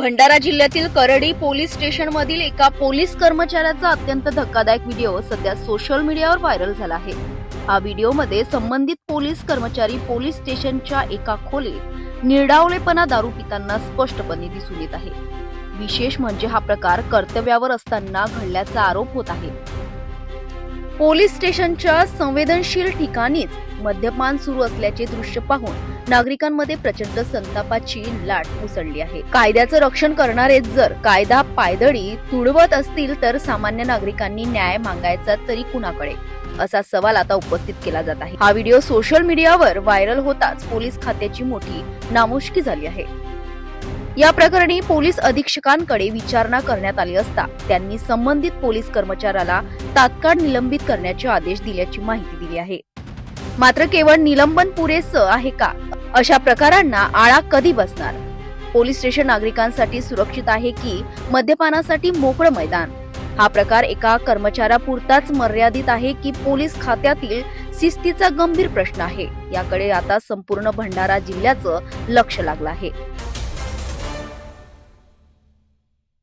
भंडारा जिल्ह्यातील करडी पोलीस स्टेशनमधील एका पोलीस कर्मचाऱ्याचा अत्यंत धक्कादायक व्हिडिओ सध्या सोशल मीडियावर व्हायरल झाला आहे. हा व्हिडिओमध्ये संबंधित पोलीस कर्मचारी पोलीस स्टेशनच्या एका खोलीत निर्डावलेपणा दारू पिताना स्पष्टपणे दिसून येत आहे. विशेष म्हणजे हा प्रकार कर्तव्यावर असताना घडल्याचा आरोप होत आहे. पोलीस स्टेशनच्या संवेदनशील ठिकाणीच मद्यपान सुरू असल्याचे दृश्य पाहून नागरिकांमध्ये प्रचंड संतापाची लाट उसळली आहे. कायद्याचं रक्षण करणारे जर कायदा पायदळी तुडवत असतील तर सामान्य नागरिकांनी न्याय मागायचा तरी कुणाकडे? असा सवाल आता उपस्थित केला जात आहे. हा व्हिडिओ सोशल मीडियावर व्हायरल होताच पोलीस खात्याची मोठी नामुष्की झाली आहे. या प्रकरणी पोलीस अधीक्षकांकडे विचारणा करण्यात आली असता त्यांनी संबंधित पोलीस कर्मचाऱ्याला तात्काळ निलंबित करण्याचे आदेश दिल्याची माहिती दिली आहे. मात्र केवळ निलंबन पुरेसं आहे का? अशा प्रकारांना आळा कधी बसणार? पोलीस स्टेशन नागरिकांसाठी सुरक्षित आहे की मद्यपानासाठी मोकळं मैदान? हा प्रकार एका कर्मचाऱ्यापुरताच मर्यादित आहे की पोलीस खात्यातील शिस्तीचा गंभीर प्रश्न आहे? याकडे आता संपूर्ण भंडारा जिल्ह्याचं लक्ष लागलं आहे.